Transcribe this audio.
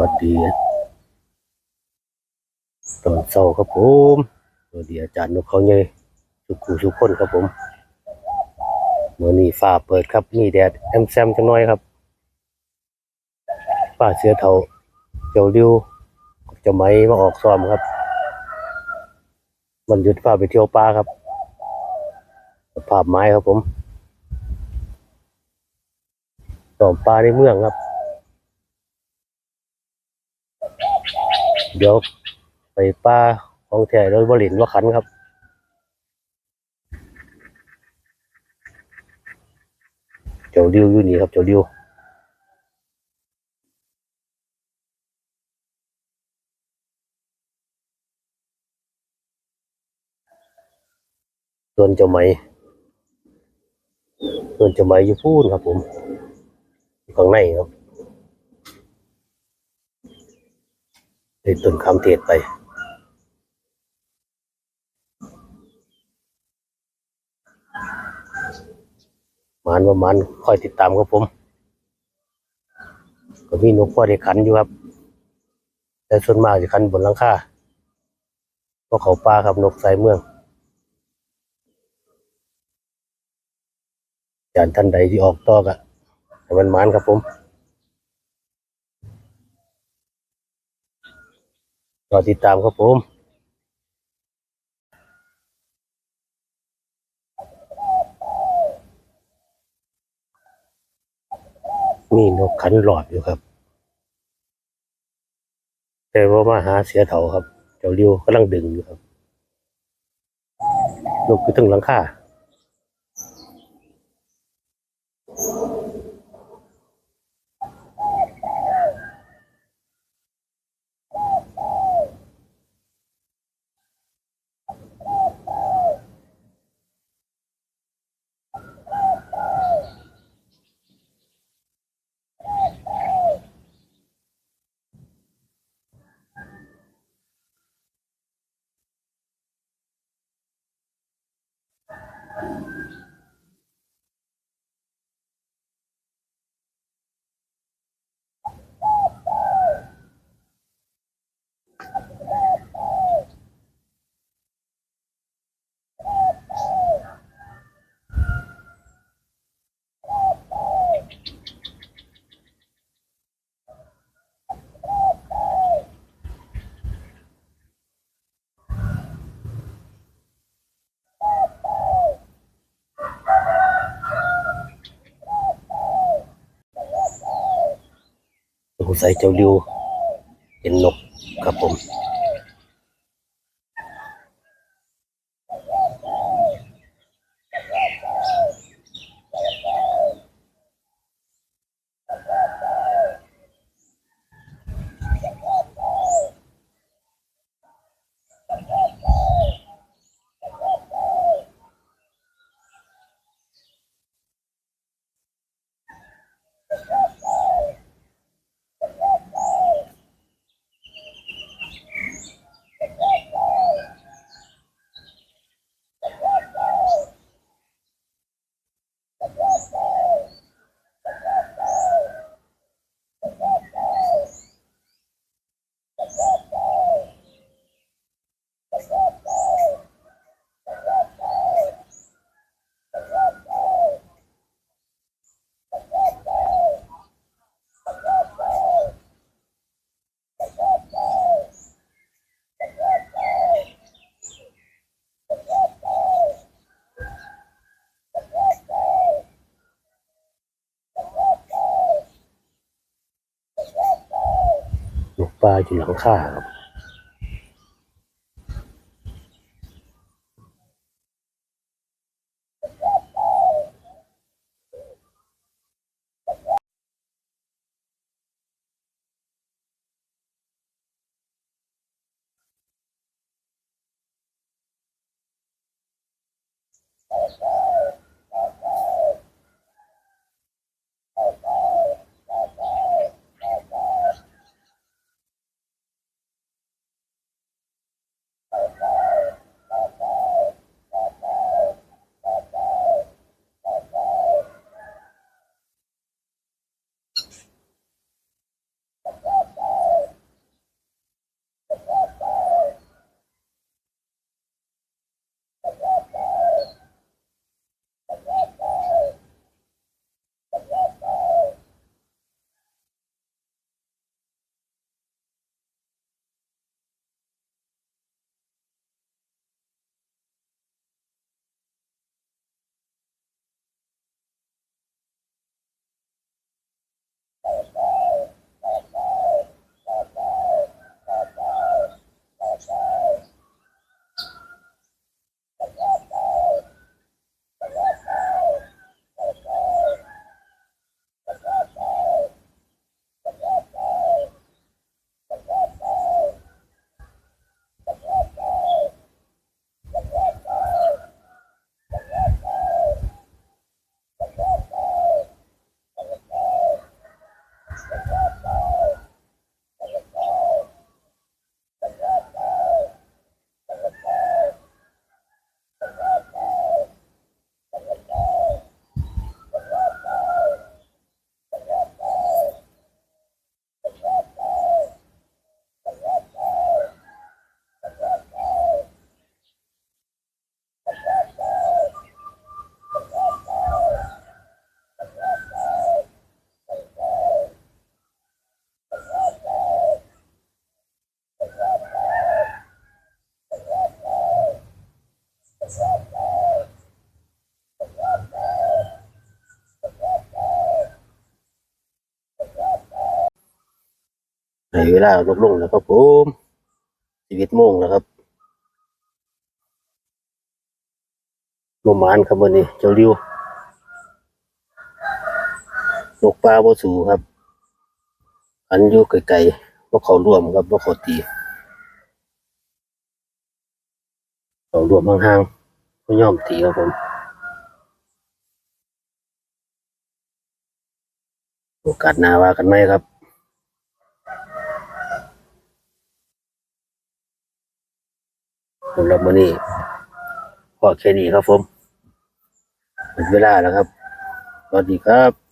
วัสดีตอนเช้าครับผมสวัสดีอาจารย์นกเขาใหญ่สุขุสุขคนครับผมเมื่อนี้ฟ้าเปิดครับ มีแดดแอมแซมจังน้อยครับป้าเสือเทาเจ้าริวจ้าไหมมาออกซ้อมครับ มันหยุดพาไปเที่ยวป่าครับภาพไม้ครับผมซ้อมป่าในเมืองครับ เดี๋ยวไปป้าของแท้โดยบรินว่าขันครับเจ้าริ้วอยู่นี่ครับเจ้าริ้วส่วนเจ้าไหมส่วนเจ้าไหมอยู่พูนครับผมอยู่ข้างในครับ ได้ต้นคำเทศไปมานว่ามันคอยติดตามครับผม ก็มีนกพ่อได้ขันอยู่ครับ แต่ส่วนมากจะขันบนหลังคาเพราะเขาป่าครับนกสายเมืองจานท่านใดที่ออกตอกอะให้มันมันครับผม อติดตามครับผมมีนกขันหลอดอยู่ครับ แต่ว่ามาหาเสียเถาครับ เจ้าเลี้ยวกำลังดึงอยู่ครับ นกอยู่ถึงหลังคา สงสัยเจ้าลิวเป็นนกครับผม ลาอยู่หลังคาครับ เวลาลดลงแล้วครับผมชีวิตโมงแล้วครับลมหมานครับวันนี้ เจ้าริวนกปลาบ่สูครับ อันอยู่ไกลๆว่าเขาร่วมครับว่าเขาตี เขาร่วมห่างๆก็ย่อมตีครับผมโอกาสหน้าว่ากันไหมครับ สำหรับวันนี้พอแค่นี้ครับผมหมดเวลาแล้วครับสวัสดีครับ